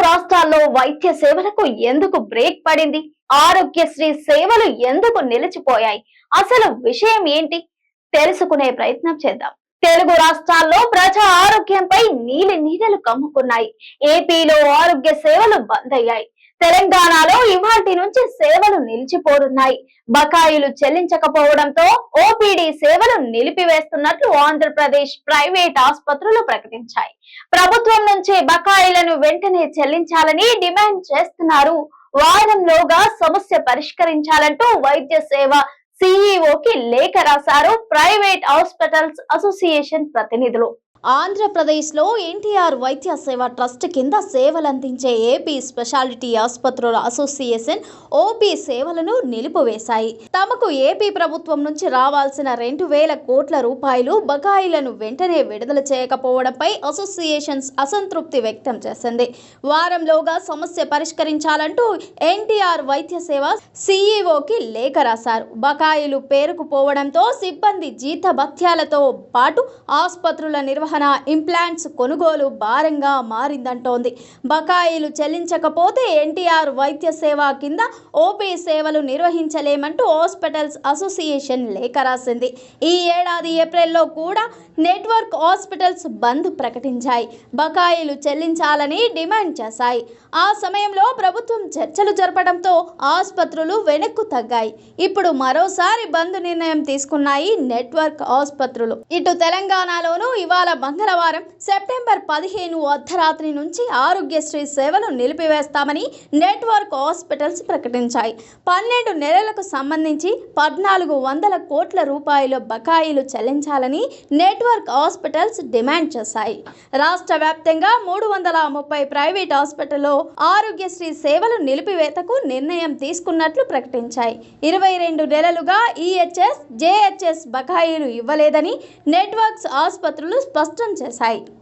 రాష్ట్రాల్లో వైద్య సేవలకు ఎందుకు బ్రేక్ పడింది? ఆరోగ్యశ్రీ సేవలు ఎందుకు నిలిచిపోయాయి? అసలు విషయం ఏంటి? తెలుసుకునే ప్రయత్నం చేద్దాం. తెలుగు రాష్ట్రాల్లో ప్రజా ఆరోగ్యంపై నీలి నీడలు కమ్ముకున్నాయి. ఏపీలో ఆరోగ్య సేవలు బంద్ అయ్యాయి తెలంగాణలో ఇవాటి నుంచి సేవలు నిలిచిపోరున్నాయి బకాయిలు చెల్లించకపోవడంతో ఓపీడీ సేవలు నిలిపివేస్తున్నట్లు ఆంధ్రప్రదేశ్ ప్రైవేట్ ఆసుపత్రులు ప్రకటించాయి. ప్రభుత్వం నుంచి బకాయిలను వెంటనే చెల్లించాలని డిమాండ్ చేస్తున్నారు. వారంలోగా సమస్య పరిష్కరించాలంటూ వైద్య సేవ సిఇఓకి లేఖ రాశారు ప్రైవేట్ హాస్పిటల్స్ అసోసియేషన్ ప్రతినిధులు. ఆంధ్రప్రదేశ్లో ఎన్టీఆర్ వైద్య సేవ ట్రస్ట్ కింద సేవలందించే ఏపీ స్పెషాలిటీ ఆసుపత్రుల అసోసియేషన్ ఓపీ సేవలను నిలిపివేశాయి. తమకు ఏపీ ప్రభుత్వం నుంచి రావాల్సిన రెండు వేల కోట్ల రూపాయలు బకాయిలను వెంటనే విడుదల చేయకపోవడంపై అసోసియేషన్స్ అసంతృప్తి వ్యక్తం చేసింది. వారంలోగా సమస్య పరిష్కరించాలంటూ ఎన్టీఆర్ వైద్య సేవ సీఈఓకి లేఖ రాశారు. బకాయిలు పేరుకుపోవడంతో సిబ్బంది జీతభత్యాలతో పాటు ఆసుపత్రుల నిర్వహణ ఇంప్లాంట్స్ కొనుగోలు భారంగా మారిందంటోంది. బకాయిలు చెల్లించకపోతే ఎన్టీఆర్ వైద్య సేవ కింద ఓపీ సేవలు నిర్వహించలేమంటూ హాస్పిటల్స్ అసోసియేషన్ లేఖ రాసింది. ఈ ఏడాది ఏప్రిల్లో కూడా నెట్వర్క్ హాస్పిటల్స్ బంద్ ప్రకటించాయి. బకాయిలు చెల్లించాలని డిమాండ్ చేశాయి. ఆ సమయంలో ప్రభుత్వం చర్చలు జరపడంతో ఆసుపత్రులు వెనక్కు తగ్గాయి. ఇప్పుడు మరోసారి బంద్ నిర్ణయం తీసుకున్నాయి నెట్వర్క్ ఆసుపత్రులు. ఇటు తెలంగాణలోనూ ఇవాళ మంగళవారం సెప్టెంబర్ పదిహేను అర్ధరాత్రి నుంచి ఆరోగ్యశ్రీ సేవలు నిలిపివేస్తామని నెట్వర్క్ హాస్పిటల్స్ ప్రకటించాయి. పన్నెండు నెలలకు సంబంధించి పద్నాలుగు వందల కోట్ల రూపాయల బకాయిలు చెల్లించాలని నెట్వర్క్ హాస్పిటల్స్ డిమాండ్ చేశాయి. రాష్ట్ర వ్యాప్తంగా మూడు వందల ముప్పై ప్రైవేట్ హాస్పిటల్లో ఆరోగ్యశ్రీ సేవలు నిలిపివేతకు నిర్ణయం తీసుకున్నట్లు ప్రకటించాయి. ఇరవై రెండు నెలలుగా ఈహెచ్ఎస్ జేహెచ్ఎస్ బకాయిలు ఇవ్వలేదని నెట్వర్క్స్ ఆసుపత్రులు స్పష్టం చేశాయి.